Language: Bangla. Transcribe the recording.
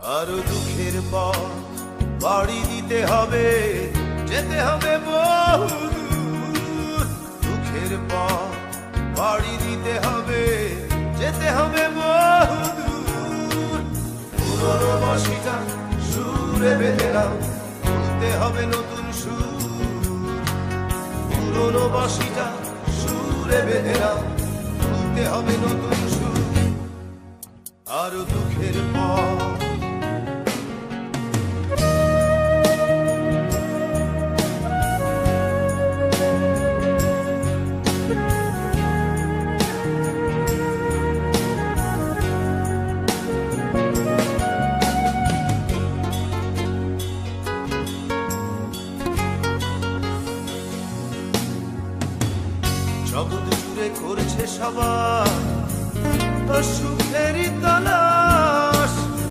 আরও দুঃখের পর বাড়ি দিতে হবে, যেতে হবে বহু। দুঃখের পর বাড়ি দিতে হবে, যেতে হবে বহু। পুরনো বাসিটা সুরে বেঁধে নাও তুলতে হবে নতুন সুর পুরনো বাসিটা সুরে বেঁধে নাও তুলতে হবে নতুন সুর আরও দুঃখের পর জগৎ জুড়ে করছে সবাই